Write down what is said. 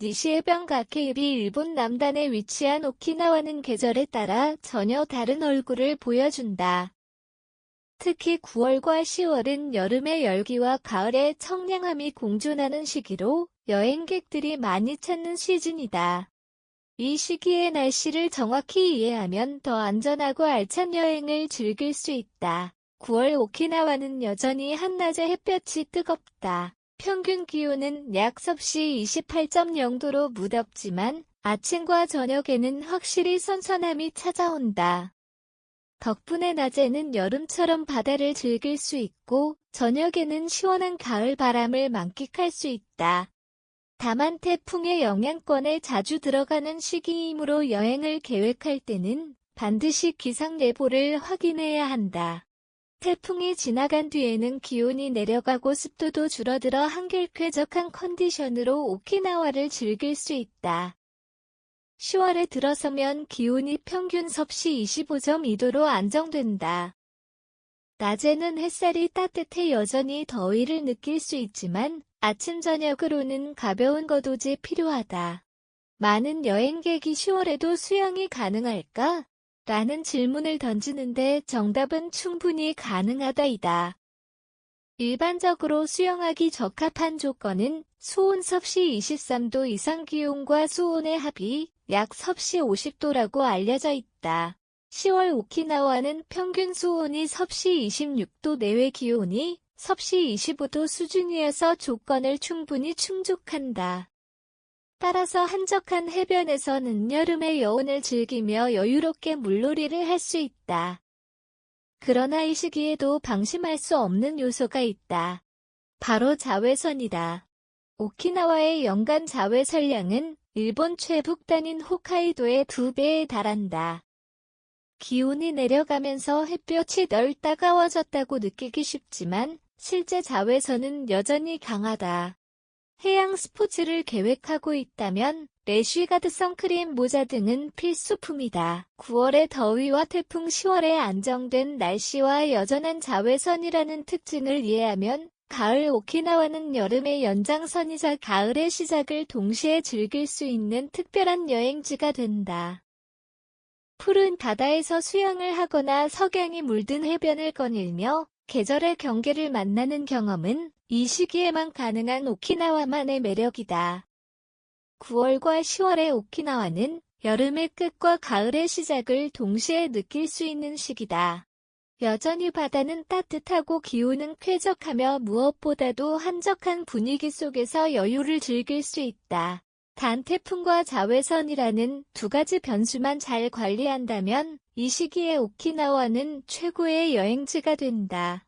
니시해변 가케이비 일본 남단에 위치한 오키나와는 계절에 따라 전혀 다른 얼굴을 보여준다. 특히 9월과 10월은 여름의 열기와 가을의 청량함이 공존하는 시기로 여행객들이 많이 찾는 시즌이다. 이 시기의 날씨를 정확히 이해하면 더 안전하고 알찬 여행을 즐길 수 있다. 9월 오키나와는 여전히 한낮에 햇볕이 뜨겁다. 평균 기온은 약 섭씨 28.0도로 무덥지만 아침과 저녁에는 확실히 선선함이 찾아온다. 덕분에 낮에는 여름처럼 바다를 즐길 수 있고 저녁에는 시원한 가을 바람을 만끽할 수 있다. 다만 태풍의 영향권에 자주 들어가는 시기이므로 여행을 계획할 때는 반드시 기상 예보를 확인해야 한다. 태풍이 지나간 뒤에는 기온이 내려가고 습도도 줄어들어 한결 쾌적한 컨디션으로 오키나와를 즐길 수 있다. 10월에 들어서면 기온이 평균 섭씨 25.2도로 안정된다. 낮에는 햇살이 따뜻해 여전히 더위를 느낄 수 있지만 아침 저녁으로는 가벼운 겉옷이 필요하다. 많은 여행객이 10월에도 수영이 가능할까? 라는 질문을 던지는데 정답은 충분히 가능하다이다. 일반적으로 수영하기 적합한 조건은 수온 섭씨 23도 이상 기온과 수온의 합이 약 섭씨 50도라고 알려져 있다. 10월 오키나와는 평균 수온이 섭씨 26도 내외 기온이 섭씨 25도 수준이어서 조건을 충분히 충족한다. 따라서 한적한 해변에서는 여름의 여운을 즐기며 여유롭게 물놀이를 할 수 있다. 그러나 이 시기에도 방심할 수 없는 요소가 있다. 바로 자외선이다. 오키나와의 연간 자외선량은 일본 최북단인 홋카이도의 두 배에 달한다. 기온이 내려가면서 햇볕이 널 따가워졌다고 느끼기 쉽지만 실제 자외선은 여전히 강하다. 해양 스포츠를 계획하고 있다면 래쉬가드 선크림 모자 등은 필수품이다. 9월의 더위와 태풍 10월의 안정된 날씨와 여전한 자외선이라는 특징을 이해하면 가을 오키나와는 여름의 연장선이자 가을의 시작을 동시에 즐길 수 있는 특별한 여행지가 된다. 푸른 바다에서 수영을 하거나 석양이 물든 해변을 거닐며 계절의 경계를 만나는 경험은 이 시기에만 가능한 오키나와만의 매력이다. 9월과 10월의 오키나와는 여름의 끝과 가을의 시작을 동시에 느낄 수 있는 시기다. 여전히 바다는 따뜻하고 기온은 쾌적하며 무엇보다도 한적한 분위기 속에서 여유를 즐길 수 있다. 단 태풍과 자외선이라는 두 가지 변수만 잘 관리한다면 이 시기에 오키나와는 최고의 여행지가 된다.